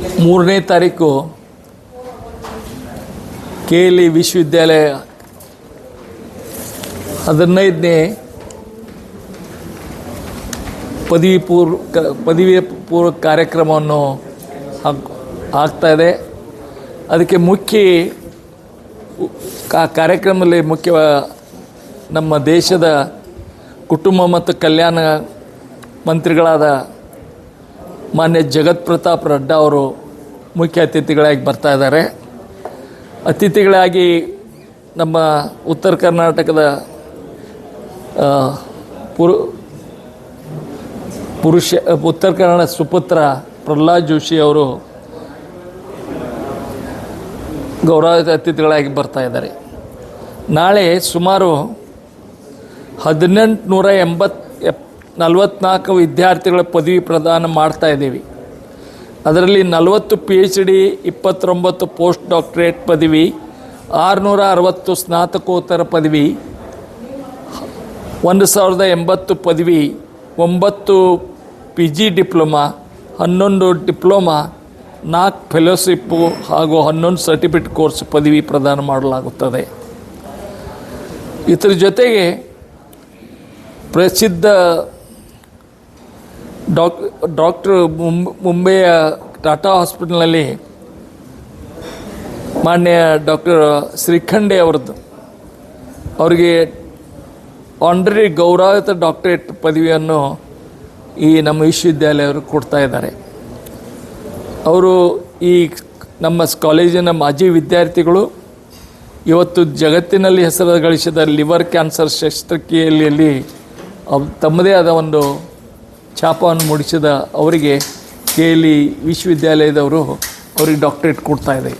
ಮೂರನೇ ತಾರೀಕು K L E ವಿಶ್ವವಿದ್ಯಾಲಯ ಹದಿನೈದನೇ ಪದವಿ ಪೂರ್ವ ಪದವಿ ಪೂರ್ವ ಕಾರ್ಯಕ್ರಮವನ್ನು ಆಗ್ತಾಯಿದೆ ಅದಕ್ಕೆ ಮುಖ್ಯ ಕಾರ್ಯಕ್ರಮದಲ್ಲಿ ಮುಖ್ಯ ನಮ್ಮ ದೇಶದ ಕುಟುಂಬ ಮತ್ತು ಕಲ್ಯಾಣ ಮಂತ್ರಿಗಳಾದ ಮಾನ್ಯ ಜಗತ್ ಪ್ರತಾಪ್ ರಡ್ಡ ಅವರು ಮುಖ್ಯ ಅತಿಥಿಗಳಾಗಿ ಬರ್ತಾ ಇದ್ದಾರೆ. ಅತಿಥಿಗಳಾಗಿ ನಮ್ಮ ಉತ್ತರ ಕರ್ನಾಟಕದ ಪುರು, ಪುರುಷ, ಉತ್ತರ ಕನ್ನಡ ಸುಪುತ್ರ ಪ್ರಹ್ಲಾದ್ ಜೋಶಿ ಅವರು ಗೌರವ ಅತಿಥಿಗಳಾಗಿ ಬರ್ತಾ ಇದ್ದಾರೆ. ನಾಳೆ ಸುಮಾರು ಹದಿನೆಂಟು ನೂರ ಎಂಬತ್ತು ಎಪ್ ನಲವತ್ನಾಲ್ಕು ವಿದ್ಯಾರ್ಥಿಗಳ ಪದವಿ ಪ್ರದಾನ ಮಾಡ್ತಾ ಇದ್ದೀವಿ. ಅದರಲ್ಲಿ ನಲವತ್ತು ಪಿ ಎಚ್ ಡಿ ಇಪ್ಪತ್ತೊಂಬತ್ತು ಪೋಸ್ಟ್ ಡಾಕ್ಟ್ರೇಟ್ ಪದವಿ, ಆರುನೂರ ಅರವತ್ತು ಸ್ನಾತಕೋತ್ತರ ಪದವಿ, ಒಂದು ಸಾವಿರದ ಎಂಬತ್ತು ಪದವಿ, ಒಂಬತ್ತು ಪಿ ಜಿ ಡಿಪ್ಲೊಮಾ, ಹನ್ನೊಂದು ಡಿಪ್ಲೊಮಾ, ನಾಲ್ಕು ಫೆಲೋಶಿಪ್ಪು ಹಾಗೂ ಹನ್ನೊಂದು ಸರ್ಟಿಫಿಕೇಟ್ ಕೋರ್ಸ್ ಪದವಿ ಪ್ರದಾನ ಮಾಡಲಾಗುತ್ತದೆ. ಇದರ ಜೊತೆಗೆ ಪ್ರಸಿದ್ಧ ಡಾಕ್, ಡಾಕ್ಟ್ರು ಮುಂಬ, ಮುಂಬೈಯ ಟಾಟಾ ಹಾಸ್ಪಿಟಲ್ನಲ್ಲಿ ಮಾನ್ಯ ಡಾಕ್ಟರ್ ಶ್ರೀಖಂಡೆ ಅವರದ್ದು. ಅವರಿಗೆ ಆನರರಿ ಗೌರವಿತ ಡಾಕ್ಟರೇಟ್ ಪದವಿಯನ್ನು ಈ ನಮ್ಮ ವಿಶ್ವವಿದ್ಯಾಲಯವರು ಕೊಡ್ತಾ ಇದ್ದಾರೆ. ಅವರು ಈ ನಮ್ಮ ಕಾಲೇಜಿನ ಮಾಜಿ ವಿದ್ಯಾರ್ಥಿಗಳು, ಇವತ್ತು ಜಗತ್ತಿನಲ್ಲಿ ಹೆಸರು ಗಳಿಸಿದ ಲಿವರ್ ಕ್ಯಾನ್ಸರ್ ಶಸ್ತ್ರಕ್ರಿಯೆಯಲ್ಲಿ ತಮ್ಮದೇ ಆದ ಒಂದು ಛಾಪವನ್ನು ಮೂಡಿಸಿದ ಅವರಿಗೆ ಕೆ ಎಲ್ ಇ ವಿಶ್ವವಿದ್ಯಾಲಯದವರು ಅವರಿಗೆ ಡಾಕ್ಟ್ರೇಟ್ ಕೊಡ್ತಾ ಇದೆ